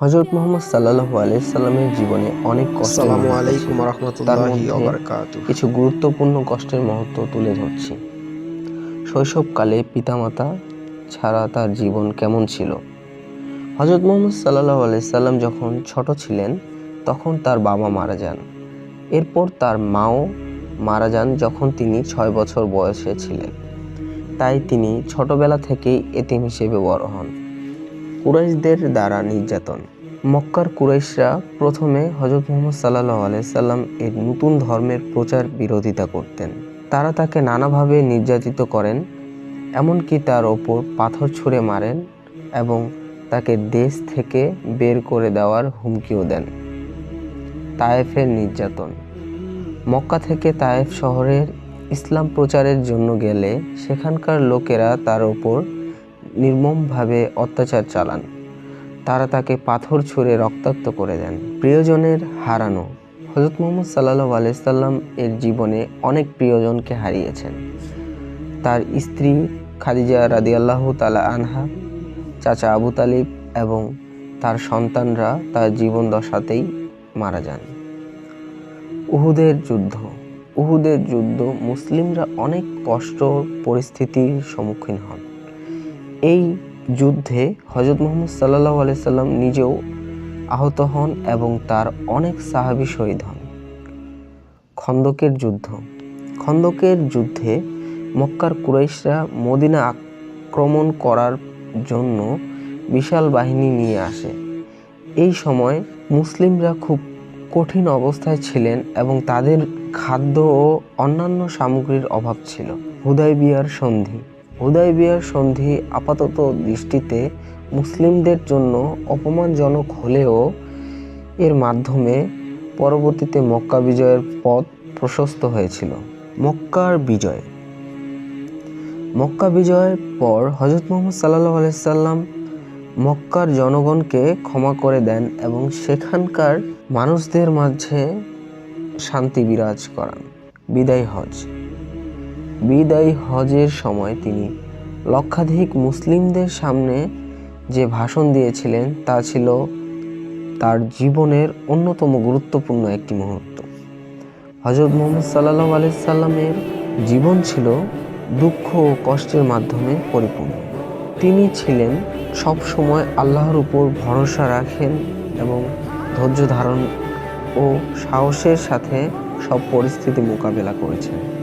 হজরত মোহাম্মদ সাল্লাল্লাহু আলাইহি সাল্লামের জীবনে অনেক কষ্ট আসসালামু আলাইকুম রহমতুল্লাহি মধ্যে কিছু গুরুত্বপূর্ণ কষ্টের মহত্ব তুলে ধরছি। শৈশবকালে পিতামাতা ছাড়া তার জীবন কেমন ছিল? হজরত মোহাম্মদ সাল্লাল্লাহু আলাইহি সাল্লাম যখন ছোট ছিলেন তখন তার বাবা মারা যান। এরপর তার মাও মারা যান যখন তিনি ছয় বছর বয়সে ছিলেন। তাই তিনি ছোটবেলা থেকেই এতিম হিসেবে বড় হন। কুরাইশদের দ্বারা নির্যাতন। মক্কার কুরাইশরা প্রথমে হজরত মোহাম্মদ সাল্লাহ আলাইসাল্লাম এর নতুন ধর্মের প্রচার বিরোধিতা করতেন। তারা তাকে নানাভাবে নির্যাতিত করেন, এমনকি তার ওপর পাথর ছুঁড়ে মারেন এবং তাকে দেশ থেকে বের করে দেওয়ার হুমকিও দেন। তায়েফের নির্যাতন। মক্কা থেকে তায়েফ শহরের ইসলাম প্রচারের জন্য গেলে সেখানকার লোকেরা তার ওপর নির্মমভাবে অত্যাচার চালান। তারা তাকে পাথর ছুঁড়ে রক্তাক্ত করে দেন। প্রিয়জনের হারানো। হজরত মোহাম্মদ সাল্লাহ আলাইসাল্লাম এর জীবনে অনেক প্রিয়জনকে হারিয়েছেন। তার স্ত্রী খাদিজা রাদিয়াল্লাহ তালা আনহা, চাচা আবু তালিব এবং তার সন্তানরা তার জীবন দশাতেই মারা যান। উহুদের যুদ্ধ। উহুদের যুদ্ধ মুসলিমরা অনেক কষ্ট, পরিস্থিতির সম্মুখীন হন। এই যুদ্ধে হজরত মোহাম্মদ সাল্লাহ আলাইসাল্লাম নিজেও আহত হন এবং তার অনেক সাহাবি শহীদ হন। খন্দকের যুদ্ধ। খন্দকের যুদ্ধে মক্কার কুরাইশরা মদিনা আক্রমণ করার জন্য বিশাল বাহিনী নিয়ে আসে। এই সময় মুসলিমরা খুব কঠিন অবস্থায় ছিলেন এবং তাদের খাদ্য ও অন্যান্য সামগ্রীর অভাব ছিল। হুদাই বিয়ার সন্ধি। হুদাই বিয়ার সন্ধি আপাতত দৃষ্টিতে মুসলিমদের জন্য অপমানজনক হলেও এর মাধ্যমে পরবর্তীতে মক্কা বিজয়ের পথ প্রশস্ত হয়েছিল। মক্কার বিজয়। মক্কা বিজয়ের পর হজরত মোহাম্মদ সাল্লাহ আলাইসাল্লাম মক্কার জনগণকে ক্ষমা করে দেন এবং সেখানকার মানুষদের মাঝে শান্তি বিরাজ করান। বিদায় হজ। বিদায় হজের সময় তিনি লক্ষাধিক মুসলিমদের সামনে যে ভাষণ দিয়েছিলেন, তা ছিল তার জীবনের অন্যতম গুরুত্বপূর্ণ একটি মুহূর্ত। হজরত মোহাম্মদ সাল্লাহ আলাইসাল্লামের জীবন ছিল দুঃখ ও কষ্টের মাধ্যমে পরিপূর্ণ। তিনি ছিলেন সব সময় আল্লাহর উপর ভরসা রাখেন এবং ধৈর্য ধারণ ও সাহসের সাথে সব পরিস্থিতি মোকাবেলা করেছেন।